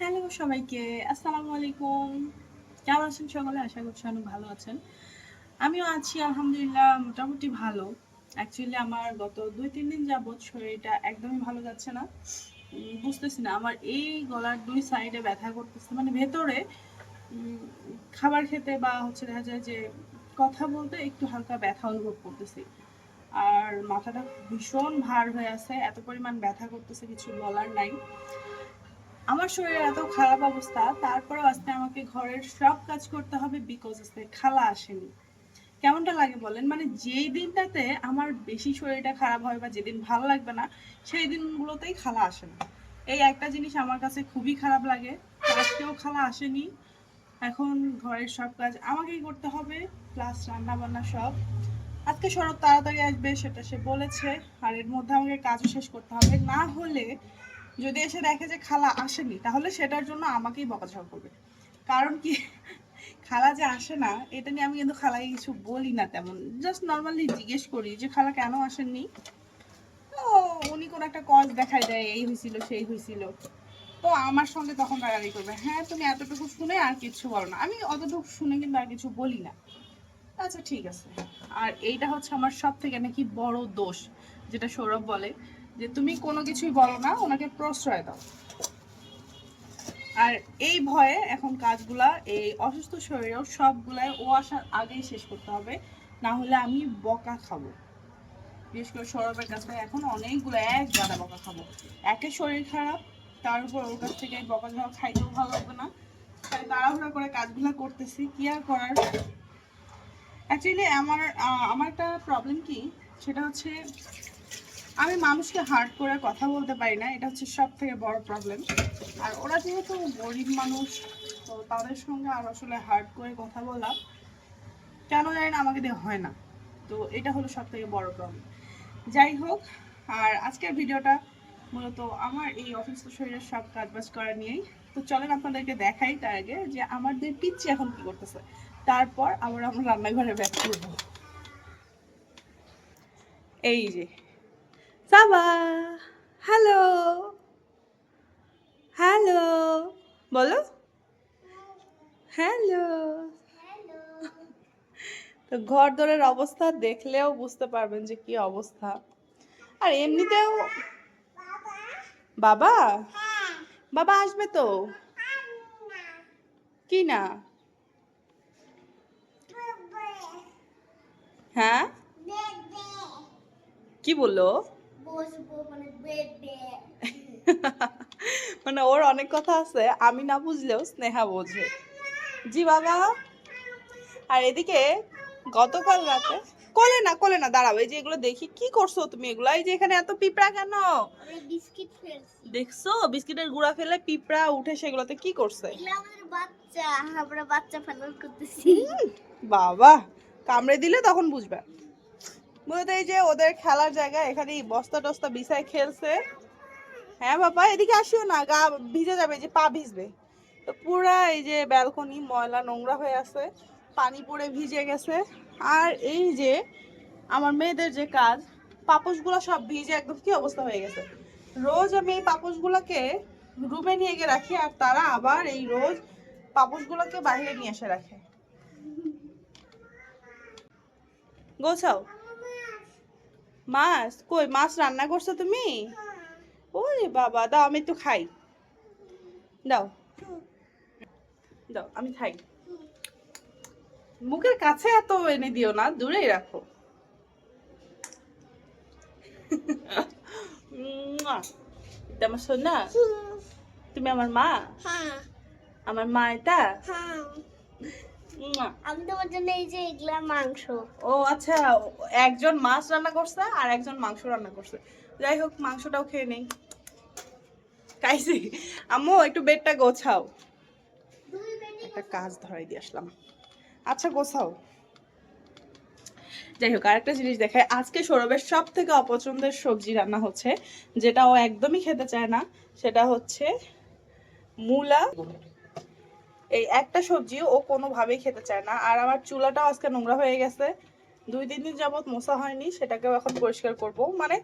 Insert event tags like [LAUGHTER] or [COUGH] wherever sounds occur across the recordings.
Hello সবাইকে, আসসালামু আলাইকুম। কেমন আছেন সকলে? আশা করছি অনেক ভালো আছেন। আমিও আছি, আলহামদুলিল্লাহ, মোটামুটি ভালো। অ্যাকচুয়ালি আমার গত দুই, তিন দিন যাবৎ শরীরটা একদমই ভালো যাচ্ছে না। বুঝতেছি না, আমার এই গলার দুই সাইডে ব্যথা করতেছে। মানে ভেতরে খাবার খেতে বা হচ্ছে দেখা যায় যে কথা বলতে একটু হালকা ব্যথা অনুভব করতেছি। আর মাথাটা ভীষণ ভার হয়ে আছে, এত পরিমাণ ব্যথা করতেছে, কিছু বলার নাই। আমার শরীরের এত খারাপ অবস্থা, তারপরেও আজকে আমাকে ঘরের সব কাজ করতে হবে বিকজ আজকে খালা আসেনি। কেমনটা লাগে বলেন? মানে যেই দিনটাতে আমার বেশি শরীরটা খারাপ হয় বা যেদিন ভালো লাগবে না, সেই দিনগুলোতেই খালা আসে না। এই একটা জিনিস আমার কাছে খুবই খারাপ লাগে। আজকেও খালা আসেনি। এখন ঘরের সব কাজ আমাকেই করতে হবে প্লাস রান্না বান্না সব। আজকে শরৎ তাড়াতাড়ি আসবে, সেটা সে বলেছে। আর এর মধ্যে আমাকে কাজও শেষ করতে হবে। না হলে যদি এসে দেখে যে খালা আসেনি, তাহলে সেটার জন্য আমাকেই বকাঝকা করবে। কারণ কি, খালা যে আসে না, এটা নিয়ে আমি কিন্তু খালাকে কিছু বলি না তেমন। জাস্ট নর্মালি জিজ্ঞেস করি যে, খালা, কেন আসেননি? তো উনি কোনো একটা কজ দেখাই দেয়, এই হয়েছিল, সেই হয়েছিল। তো আমার সঙ্গে তখন রাগারাগি করবে। হ্যাঁ তুমি এতটুকু শুনে আর কিছু বলো না। আমি অতটুকু শুনে কিন্তু আর কিছু বলি না। আচ্ছা ঠিক আছে। আর এইটা হচ্ছে আমার সব থেকে নাকি বড় দোষ, যেটা সৌরভ বলে। যে তুমি কোনো কিছুই বলো না, ওনাকে প্রশ্রয় দাও। আর এই ভয়ে এখন কাজগুলা, এই অসুস্থ শরীরেও সবগুলাই ও আসার আগেই শেষ করতে হবে, না হলে আমি বকা খাব। বিশেষ করে সৌরভের কাছে এখন অনেকগুলো এক গাদা বকা খাব। একে শরীর খারাপ, তার উপর ওর কাছ থেকে বকা ঝকা খাইতেও ভালো লাগবে না। তাই তাড়াহুড়া করে কাজগুলো করতেছি, কি আর করার? অ্যাকচুয়ালি আমার আমার একটা প্রবলেম কি, সেটা হচ্ছে আমি মানুষকে হার্ট করে কথা বলতে পারি না, এটা হচ্ছে সব থেকে বড় প্রবলেম আর ওরা যেহেতু গরিব মানুষ, তো তাদের সঙ্গে আর আসলে হার্ট করে কথা বলা কেন জানি না, আমাকে দিয়ে হয় না। তো এটা হলো সব থেকে বড় প্রবলেম যাই হোক, আর আজকের ভিডিওটা মূলত আমার এই অসুস্থ শরীরের সব কাজবাজ করা নিয়েই। তো চলেন আপনাদেরকে দেখাই তার আগে যে আমাদের পিচ্ছি এখন কি করতেছে। তারপর আবার আমরা রান্নাঘরে ব্যাক করব। এই যে সাবা হ্যালো হ্যালো বলো হ্যালো। তো ঘর দরের অবস্থা দেখলেও বুঝতে পারবেন যে কি অবস্থা। আর এমনিতেও বাবা? বাবা আসবে তো? কি না? হ্যাঁ? কি বলল? বসবো মানে বেডে [LAUGHS] মানে ওর অনেক কথা আছে আমি না বুঝলেও স্নেহা বোঝে। জি বাবা। আর এদিকে গতকাল রাতে কোলে না কোলে না দাঁড়াও এই যে এগুলো দেখি কি করছ তুমি এগুলো? এই যে এখানে এত পিঁপড়া কেন? বিস্কিট ফেলছি। দেখছ? বিস্কিটের গুঁড়া ফেলে পিঁপড়া উঠে সেগুলোতে কি করছে? বাচ্চা আমরা বাচ্চা ফাইনাল করতেছি। বাবা কামড়ে দিলে তখন বুঝবে। মূলত এই যে ওদের খেলার জায়গা এখানে বস্তা টস্তা বিছায় খেলছে। হ্যাঁ বাবা, এদিকে আসিও না, গা ভিজে যাবে যে পা ভিজবে। তো পুরা এই যে ব্যালকনি, ময়লা, নোংরা হয়ে আছে, পানি পড়ে ভিজে গেছে। আর এই যে আমার মেয়েদের যে কাজ, পাপোশগুলো সব ভিজে একদম কি অবস্থা হয়ে গেছে। রোজ আমি এই পাপোশগুলোকে রুমে নিয়ে গিয়ে রাখি, আর তারা আবার এই রোজ পাপোশগুলোকে বাইরে নিয়ে এসে রাখে। গোছাও। মাছ? কই মাছ রান্না করছ তুমি? ওরে বাবা দাও আমি একটু খাই। দাও। দাও আমি খাই। মুখের কাছে এত এনে দিও না দূরেই রাখো। [LAUGHS] আমার সোনা? তুমি আমার মা? হ্যাঁ। আমার মা এটা? হ্যাঁ। আমি তোমার জন্য এই যে এগুলা মাংস। ও আচ্ছা একজন মাছ রান্না করছে আর একজন মাংস রান্না করছে। যাই হোক মাংসটাও খেয়ে নেই। খাইছি। আম্মু একটু বেডটা গোছাও। একটা কাজ ধরাই দিয়ে আসলাম। আচ্ছা গোছাও। যাই হোক আরেকটা জিনিস দেখায় আজকে সৌরভের সব থেকে অপছন্দের সবজি রান্না হচ্ছে যেটা ও একদমই খেতে চায় না সেটা হচ্ছে মূলা। এই একটা সবজি ও কোনোভাবেই খেতে চায় না। আর আমার চুলাটাও আজকে নোংরা হয়ে গেছে। দুই, তিন দিন যাবত মোছা হয়নি, সেটাকেও এখন পরিষ্কার করব। মানে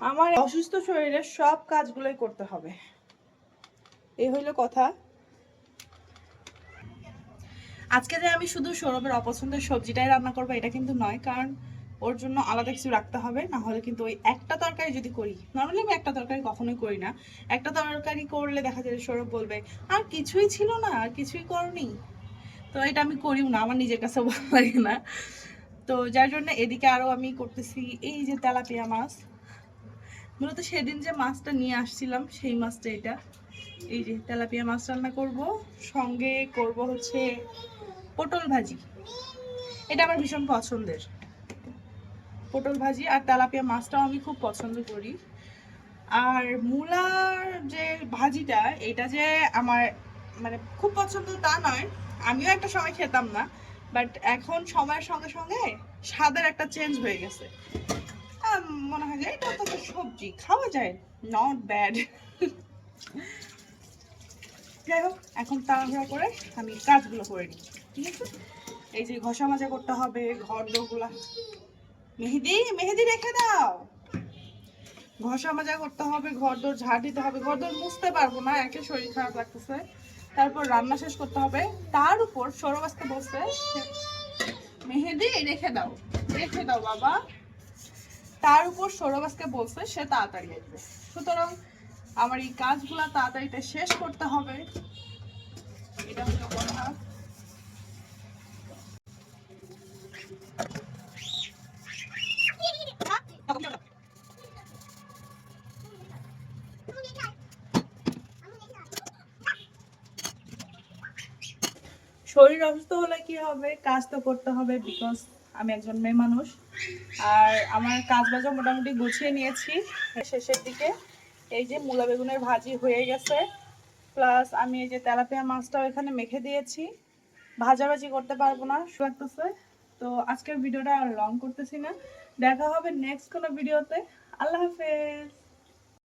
আমার অসুস্থ শরীরের সব কাজগুলোই করতে হবে। এই হইল কথা। আজকে যে আমি শুধু সৌরভের অপছন্দের সবজিটাই রান্না করব, এটা কিন্তু নয়। কারণ ওর জন্য আলাদা কিছু রাখতে হবে না হলে কিন্তু ওই একটা তরকারি যদি করি নর্মালি আমি একটা তরকারি কখনোই করি না, একটা তরকারি করলে দেখা যায় সৌরভ বলবে, আর কিছুই ছিল না, আর কিছুই করনি। তো এটা আমি করিও না, আমার নিজের কাছে ভালো লাগে না। তো যার জন্য এদিকে আরও আমি করতেছি, এই যে তেলাপিয়া মাছ। মূলত সেদিন যে মাছটা নিয়ে আসছিলাম, সেই মাছটা এটা। এই যে তেলাপিয়া মাছ রান্না করব, সঙ্গে করব হচ্ছে পটল ভাজি। এটা আমার ভীষণ পছন্দের। পটল ভাজি আর তেলাপিয়া মাছটাও আমি খুব পছন্দ করি। আর মূলার যে ভাজিটা, এটা যে আমার মানে খুব পছন্দ তা নয়। আমিও একটা সময় খেতাম না বাট এখন সময়ের সঙ্গে সঙ্গে স্বাদের একটা চেঞ্জ হয়ে গেছে। মনে হয় যে এটা তো সবজি, খাওয়া যায় নট ব্যাড যাই হোক, এখন তাড়াহুড়া করে আমি কাজগুলো করে নিই, ঠিক আছে? এই যে ঘষা মাজা করতে হবে, ঘর দোরগুলা। মেহেদি মেহেদি রেখে দাও। ঘষা মাজা করতে হবে ঘর দোর ঝাড় দিতে হবে ঘর দোর মুছতে পারব না, একে শরীর খারাপ লাগতেছে। তারপর রান্না শেষ করতে হবে। তার উপর সৌরভ আসতে বসতে মেহেদি রেখে দাও রেখে দাও বাবা। তার উপর সৌরভ আজকে বলছে সে তাড়াতাড়ি আসবে। সুতরাং আমার এই কাজগুলা তাড়াতাড়িটা শেষ করতে হবে এটা হলো কথা শরীর অসুস্থ হলে কি হবে? কাজ তো করতে হবে বিকজ আমি একজন মেয়ে মানুষ। আর আমার কাজ বাজও মোটামুটি গুছিয়ে নিয়েছি। শেষের দিকে এই যে মূলা বেগুনের ভাজি হয়ে গেছে। প্লাস আমি এই যে তেলাপিয়া মাছটাও এখানে মেখে দিয়েছি। ভাজাভাজি করতে পারব না লাগতেছে। তো আজকের ভিডিওটা আর লং করতেছি না। দেখা হবে নেক্সট কোনো ভিডিওতে আল্লাহ হাফেজ।